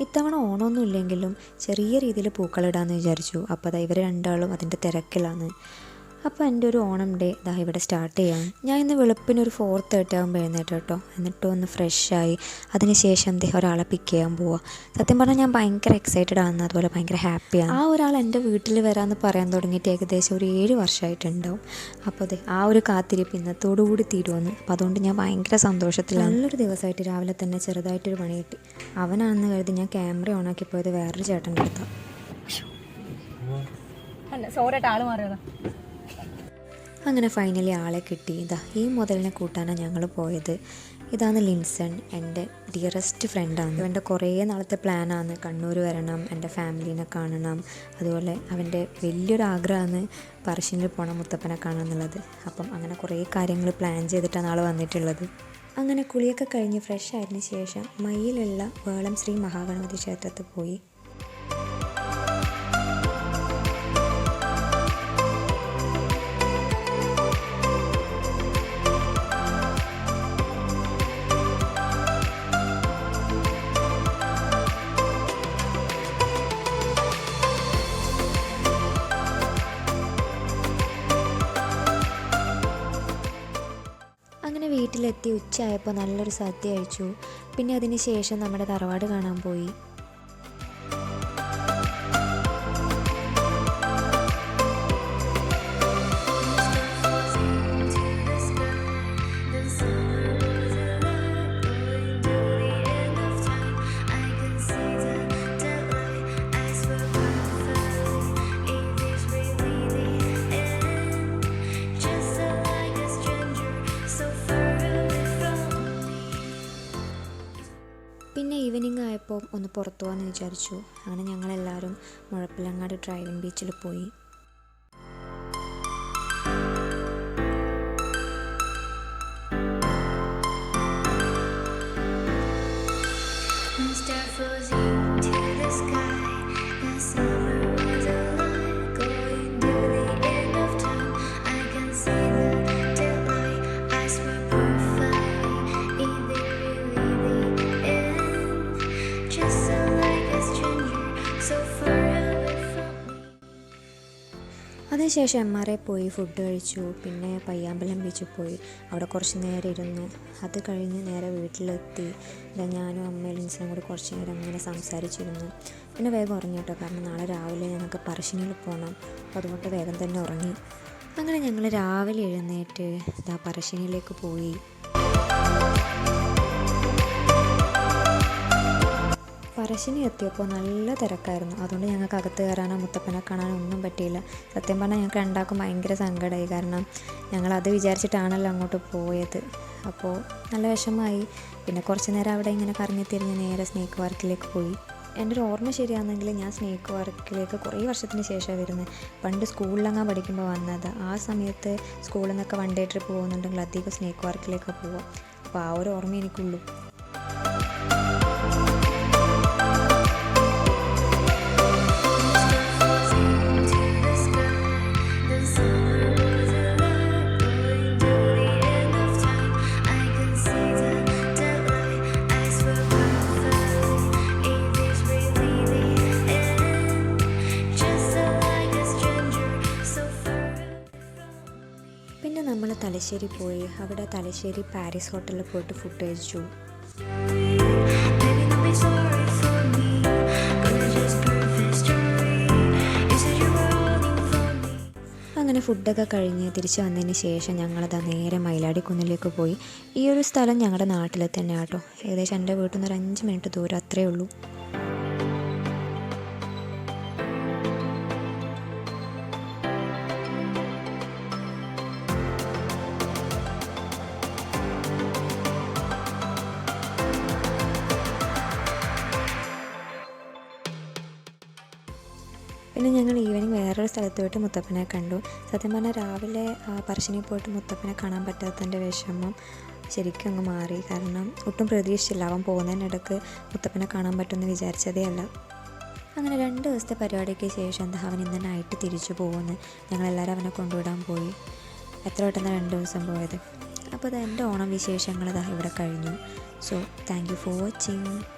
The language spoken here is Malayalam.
ഇത്തവണ ഓണമൊന്നും ഇല്ലെങ്കിലും ചെറിയ രീതിയിൽ പൂക്കളിടാമെന്ന് വിചാരിച്ചു. അപ്പോൾ അതാ ഇവർ രണ്ടാളും അതിന്റെ തിരക്കിലാണ്. അപ്പോൾ എന്റെ ഒരു ഓണം ഡേ ഇതാ ഇവിടെ സ്റ്റാർട്ട് ചെയ്യാം. ഞാൻ ഇന്ന് വെളുപ്പിന് ഒരു ഫോർ തേർട്ടി ആകുമ്പോൾ എഴുന്നേറ്റ് കേട്ടോ. എന്നിട്ട് ഒന്ന് ഫ്രഷായി അതിനുശേഷം അദ്ദേഹം ഒരാളെ പിക്ക് ചെയ്യാൻ പോവുക സത്യം പറഞ്ഞാൽ ഞാൻ ഭയങ്കര എക്സൈറ്റഡ് ആണ് അതുപോലെ ഭയങ്കര ഹാപ്പിയാണ് ആ ഒരാൾ എന്റെ വീട്ടിൽ വരാമെന്ന് പറയാൻ തുടങ്ങിയിട്ട് ഏകദേശം ഒരു ഏഴ് വർഷമായിട്ടുണ്ടാവും അപ്പോൾ അതെ ആ ഒരു കാത്തിരിപ്പ് ഇന്നത്തോടു കൂടി തീരുമെന്ന് അപ്പോൾ അതുകൊണ്ട് ഞാൻ ഭയങ്കര സന്തോഷത്തിലാണ്. നല്ലൊരു ദിവസമായിട്ട് രാവിലെ തന്നെ ചെറുതായിട്ടൊരു പണി കിട്ടി. അവനാണെന്ന് കരുതി ഞാൻ ക്യാമറ ഓണാക്കി പോയത് വേറൊരു ചേട്ടന്റെ അടുത്താണ് അല്ല സോറിട്ട് ആൾ മാറിയതാ. അങ്ങനെ ഫൈനലി ആളെ കിട്ടി. ഇതാ ഈ മുതലിനെ കൂട്ടാനാണ് ഞങ്ങൾ പോയത്. ഇതാണ് ലിൻസൺ എന്റെ ഡിയറസ്റ്റ് ഫ്രണ്ടാണ് അവന്റെ കുറേ നാളത്തെ പ്ലാനാണ് കണ്ണൂർ വരണം എന്റെ ഫാമിലീനെ കാണണം. അതുപോലെ അവന്റെ വലിയൊരു ആഗ്രഹമാണ് പറശ്ശിനിൽ പോകണം മുത്തപ്പനെ കാണണം എന്നുള്ളത് അപ്പം അങ്ങനെ കുറേ കാര്യങ്ങൾ പ്ലാൻ ചെയ്തിട്ടാണ് ആൾ വന്നിട്ടുള്ളത്. അങ്ങനെ കുളിയൊക്കെ കഴിഞ്ഞ് ഫ്രഷ് ആയതിനു ശേഷം മയിലുള്ള വേളം ശ്രീ മഹാഗണപതി ക്ഷേത്രത്തിൽ പോയി. അങ്ങനെ വീട്ടിലെത്തി ഉച്ചയായപ്പോൾ നല്ലൊരു സദ്യ കഴിച്ചു. പിന്നെ അതിന് ശേഷം നമ്മുടെ തറവാട് കാണാൻ പോയി. ഈവനിങ് ഒന്ന് പുറത്തു പോകാമെന്ന് വിചാരിച്ചു. അങ്ങനെ ഞങ്ങളെല്ലാവരും മുഴപ്പിലങ്ങാട് ഡ്രൈവിംഗ് ബീച്ചിൽ പോയി. അതിനുശേഷം എം ആർ ഐ പോയി ഫുഡ് കഴിച്ചു പിന്നെ പയ്യാമ്പലം ബീച്ചിൽ പോയി. അവിടെ കുറച്ച് നേരം ഇരുന്നു. അത് കഴിഞ്ഞ് നേരെ വീട്ടിലെത്തി. ഞാനും അമ്മയും ലിൻസിനും കൂടി കുറച്ച് നേരം അങ്ങനെ സംസാരിച്ചിരുന്നു. പിന്നെ വേഗം ഉറങ്ങി കേട്ടോ. കാരണം നാളെ രാവിലെ ഞങ്ങൾക്ക് പറശ്ശിനിയിൽ പോകണം അപ്പോൾ അതുകൊണ്ട് വേഗം തന്നെ ഉറങ്ങി. അങ്ങനെ ഞങ്ങൾ രാവിലെ എഴുന്നേറ്റ് ഇതാ പറശ്ശിനിയിലേക്ക് പോയി. പറശ്ശിനി എത്തിയപ്പോൾ നല്ല തിരക്കായിരുന്നു. അതുകൊണ്ട് ഞങ്ങൾക്ക് അകത്ത് കയറാനോ മുത്തപ്പനെ കാണാനോ ഒന്നും പറ്റിയില്ല. സത്യം പറഞ്ഞാൽ ഞങ്ങൾക്ക് ഉണ്ടാക്കും ഭയങ്കര സങ്കടമായി കാരണം ഞങ്ങൾ അത് വിചാരിച്ചിട്ടാണല്ലോ അങ്ങോട്ട് പോയത്. അപ്പോൾ നല്ല വിഷമമായി. പിന്നെ കുറച്ച് നേരം അവിടെ ഇങ്ങനെ കറങ്ങി തിരിഞ്ഞ് നേരെ സ്നേക്ക് പാർക്കിലേക്ക് പോയി. എന്റെ ഒരു ഓർമ്മ ശരിയാണെങ്കിൽ ഞാൻ സ്നേക്ക് വർക്കിലേക്ക് കുറേ വർഷത്തിന് ശേഷമാണ് വരുന്നത്. പണ്ട് സ്കൂളിലങ്ങാൻ പഠിക്കുമ്പോൾ വന്നത്. ആ സമയത്ത് സ്കൂളിൽ നിന്നൊക്കെ വൺ ഡേ ട്രിപ്പ് പോകുന്നുണ്ടെങ്കിൽ അധികം സ്നേക്ക് വർക്കിലേക്ക് പോവാം. അപ്പോൾ ആ ഒരു ഓർമ്മ എനിക്കുള്ളൂ. തലശ്ശേരി പോയി. അവിടെ തലശ്ശേരി പാരീസ് ഹോട്ടലിൽ പോയിട്ട് ഫുഡ് കഴിച്ചു. അങ്ങനെ ഫുഡൊക്കെ കഴിഞ്ഞ് തിരിച്ചു വന്നതിന് ശേഷം ഞങ്ങളത് നേരെ മയിലാടിക്കുന്നിലേക്ക് പോയി. ഈ ഒരു സ്ഥലം ഞങ്ങളുടെ നാട്ടിൽ തന്നെ ആട്ടോ. ഏകദേശം എന്റെ വീട്ടിൽ നിന്ന് ഒരു അഞ്ച് മിനിറ്റ് ദൂരം അത്രേ ഉള്ളൂ. പിന്നെ ഞങ്ങൾ ഈവനിങ് വേറൊരു സ്ഥലത്ത് പോയിട്ട് മുത്തപ്പനെ കണ്ടു. സത്യം പറഞ്ഞാൽ രാവിലെ പറശ്ശിനി പോയിട്ട് മുത്തപ്പനെ കാണാൻ പറ്റാത്തതിന്റെ വിഷമം ശരിക്കും അങ്ങ് മാറി. കാരണം ഒട്ടും പ്രതീക്ഷിച്ചില്ല. അവൻ പോകുന്നതിനിടക്ക് മുത്തപ്പനെ കാണാൻ പറ്റുമെന്ന് വിചാരിച്ചതേ അല്ല. അങ്ങനെ രണ്ട് ദിവസത്തെ പരിപാടിക്ക് ശേഷം എന്താ അവൻ ഇന്ന് നൈറ്റ് തിരിച്ചു പോകുന്നു. ഞങ്ങളെല്ലാവരും അവനെ കൊണ്ടുവിടാൻ പോയി. എത്ര പെട്ടെന്ന് രണ്ട് ദിവസം പോയത്? അപ്പോൾ അത് എന്റെ ഓണം വിശേഷങ്ങൾ ഇതാ ഇവിടെ കഴിഞ്ഞു. So thank you for watching